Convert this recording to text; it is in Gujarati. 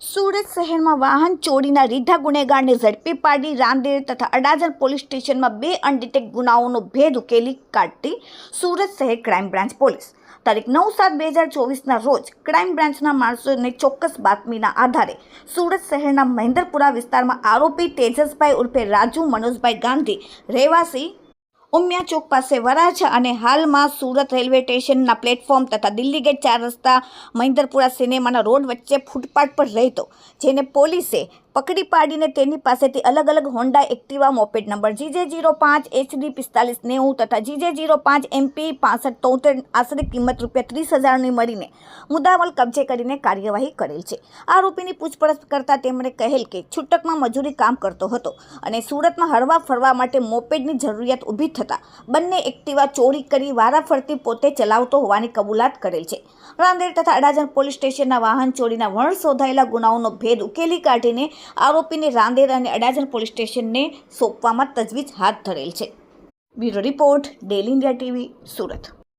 સુરત શહેરમાં વાહન ચોરીના રીઢા ગુનેગારને ઝડપી પાડી રાંદેર તથા અડાજણ પોલીસ સ્ટેશનમાં બે અનડિટેક ગુનાઓનો ભેદ ઉકેલી કાઢતી સુરત શહેર ક્રાઇમ બ્રાન્ચ પોલીસ. તારીખ નવ સાત બે હજાર ચોવીસના રોજ ક્રાઇમ બ્રાન્ચના માણસોને ચોક્કસ બાતમીના આધારે સુરત શહેરના મહેન્દ્રપુરા વિસ્તારમાં આરોપી તેજસભાઈ ઉર્ફે રાજુ મનોજભાઈ ગાંધી રહેવાસી ઉમિયા ચોક પાસે વરાછા અને હાલમાં સુરત રેલવે સ્ટેશનના પ્લેટફોર્મ તથા દિલ્હી ગેટ ચાર રસ્તા મહિન્દરપુરા સિનેમાના રોડ વચ્ચે ફૂટપાથ પર રહેતો, જેને પોલીસે પકડી પાડીને તેની પાસેથી અલગ અલગ Honda Activa moped number GJ zero પાંચ એચડી પિસ્તાલીસ નેવું તથા જીજે જીરો પાંચ એમપી પાસઠ તોતેર આશરે કિંમત રૂપિયા ત્રીસ હજારની મળીને મુદ્દામલ કબજે કરીને કાર્યવાહી કરેલ છે. આરોપીની પૂછપરછ કરતાં તેમણે કહેલ કે છૂટકમાં મજૂરી કામ કરતો હતો અને સુરતમાં હરવા ફરવા માટે મોપેડની જરૂરિયાત ઊભી થતાં બંને એક્ટિવા ચોરી કરી વારાફરતી પોતે ચલાવતો હોવાની કબૂલાત કરેલ છે. રાંદેર તથા અડાજણ પોલીસ સ્ટેશનના વાહન ચોરીના વણ શોધાયેલા ગુનાઓનો ભેદ ઉકેલી કાઢીને આરોપીને રાંદેર અને અડાજણ પોલીસ સ્ટેશનને સોંપવામાં તજવીજ હાથ ધરેલ છે. Bureau report daily India TV Surat.